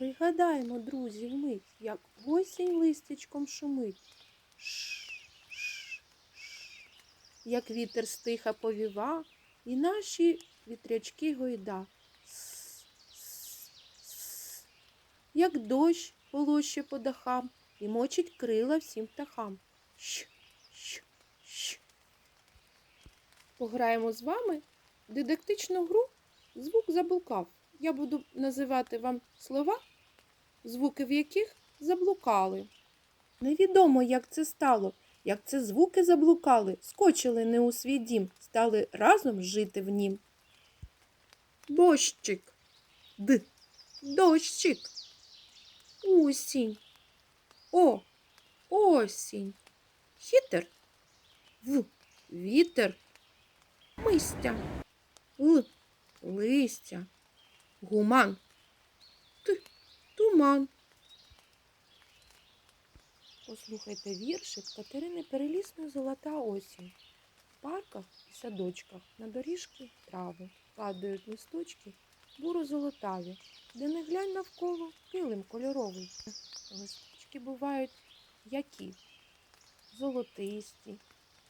Пригадаємо, друзі, вмить, як осінь листячком шумить. Ш, ш, ш. Як вітер стиха повіва, і наші вітрячки гойда. С, с, с. Як дощ полоще по дахам і мочить крила всім птахам. Щ, щ, щ. Пограємо з вами в дидактичну гру Звук заблукав. Я буду називати вам слова, звуки в яких заблукали. Невідомо, як це стало, як це звуки заблукали, скочили не у свій дім, стали разом жити в нім. Бощик, д, дощик, усінь, о, осінь, хітер, в, вітер, мистя, л, листя, гуман, туман. Послухайте віршик Катерини Перелісної Золота осінь. В парках і садочках на доріжки трави падають листочки буро-золотаві, де не глянь навколо килим кольоровий. Листочки бувають які? Золотисті,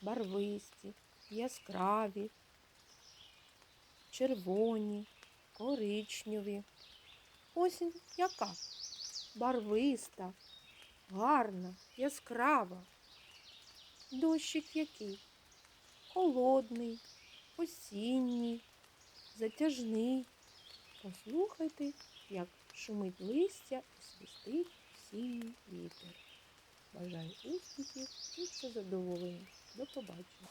барвисті, яскраві, червоні, коричневі. Осінь яка? Барвиста, гарна, яскрава. Дощик який? Холодний, осінній, затяжний. Послухайте, як шумить листя і свистить осінній вітер. Бажаю успіхів і все задоволення. До побачення.